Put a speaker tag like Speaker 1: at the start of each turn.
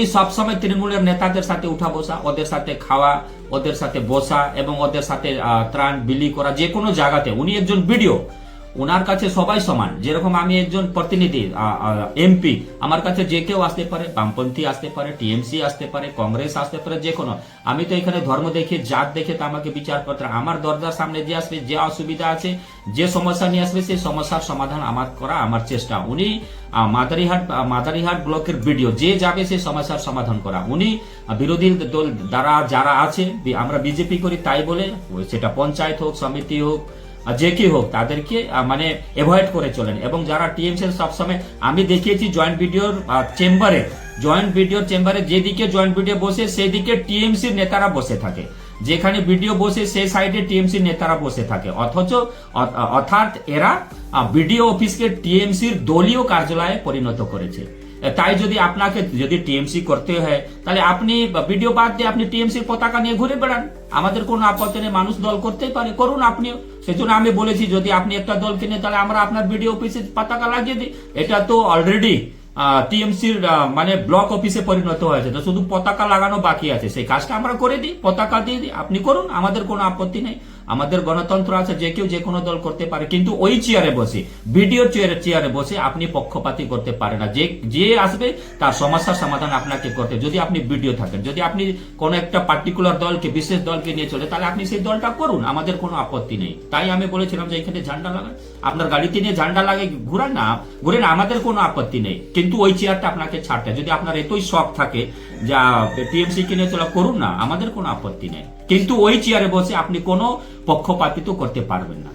Speaker 1: উনি সবসময় তৃণমূলের নেতাদের সাথে উঠা বসা, ওদের সাথে খাওয়া, ওদের সাথে বসা এবং ওদের সাথে ত্রাণ বিলি করা যে কোনো জায়গাতে। উনি একজন ভিডিও ওনার কাছে সবাই সমান। যেরকম আমি একজন প্রতিনিধি এমপি, আমার কাছে যে কেউ আসতে পারে, বামপন্থী আসতে পারে, টিএমসি আসতে পারে, কংগ্রেস আসতে পারে, যে কোনো। আমি তো এখানে ধর্ম দেখে, জাত দেখে তো আমাকে বিচার করতে আমার দরজার সামনে যে আসবে, যে অসুবিধা আছে, যে সমস্যা নিয়ে আসবে, সেই সমস্যার সমাধান আমার করা আমার চেষ্টা। উনি মাদারিহাট মাদারিহাট ব্লকের ভিডিও যে যাবে সেই সমস্যার সমাধান করা। উনি বিরোধী দল দ্বারা যারা আছে আমরা বিজেপি করি তাই বলে, সেটা পঞ্চায়েত হোক, সমিতি হোক যে কি হোক, তাদেরকে মানে অ্যাভয়েড করে চলেন। এবং যারা টিএমসি সবসময়, আমি দেখিয়েছি জয়েন্ট ভিডিওর চেম্বারে জয়েন্ট ভিডিওর চেম্বারে যেদিকে জয়েন্ট ভিডিও বসে, সেদিকে টিএমসির নেতারা বসে থাকে। যেখানে ভিডিও বসে সেই সাইডে টিএমসি নেতারা বসে থাকে। অথচ অর্থাৎ এরা বিডিও অফিসকে টিএমসির দলীয় কার্যালয়ে পরিণত করেছে। তাই যদি আপনাকে, যদি টিএমসি করতে হয়, তাহলে আপনি ভিডিও বাদ দিয়ে আপনি টিএমসির পতাকা নিয়ে ঘুরে বেড়ান। আমাদের কোনো আপত্তি নেই, মানুষ দল করতেই পারে, করুন আপনিও। সেজন্য আমি বলেছি, যদি আপনি একটা দল কিনে, তাহলে আমরা আপনার ভিডিও অফিসে পতাকা লাগিয়ে দিই। এটা তো অলরেডি টিএমসির মানে ব্লক অফিসে পরিণত হয়েছে। তো শুধু পতাকা লাগানো বাকি আছে। সেই কাজটা আমরা করে দিই, পতাকা দিয়ে দিই। আপনি করুন, আমাদের কোনো আপত্তি নেই। আমাদের গণতন্ত্র আছে, যে কেউ যে কোনো দল করতে পারে, কিন্তু ওই চেয়ারে বসে ভিডিও চেয়ারে চেয়ারে বসে আপনি পক্ষপাতি করতে পারে না। যে যে আসবে, তার সমস্যার সমাধান আপনাকে করতে যদি আপনি ভিডিও থাকেন, যদি আপনি কোন একটা পার্টিকুলার দলকে, বিশেষ দলকে নিয়ে চলে, তাহলে আপনি সেই দলটা করুন। আমাদের কোনো আপত্তি নেই। তাই আমি বলেছিলাম যে এখানে ঝান্ডা লাগান। আপনার গাড়িতে নিয়ে ঝান্ডা লাগে ঘুরান না, ঘুরেন, আমাদের কোনো আপত্তি নেই। কিন্তু ওই চেয়ারটা আপনাকে ছাড়তে যদি আপনার এতই শখ থাকে, যা টিএমসি কে নিয়ে চলা, করুন না। আমাদের কোনো আপত্তি নেই। কিন্তু ওই চেয়ারে বসে আপনি কোনো পক্ষপাতিত্ব করতে পারবেন না।